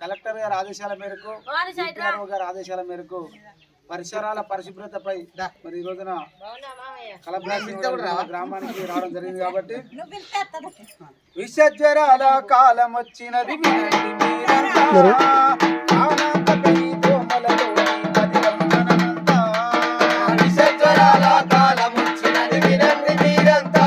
Collector గారి ఆదేశాల మేరకు గారి ఆదేశాల మేరకు పరిసరాల పరిశుభ్రతపై మరి రోజున గ్రామానికి రావడం జరిగింది కాబట్టి విషజ్వరాల కాలం వచ్చినది విషజ్వరాల కాలం వచ్చినది మీరంతా.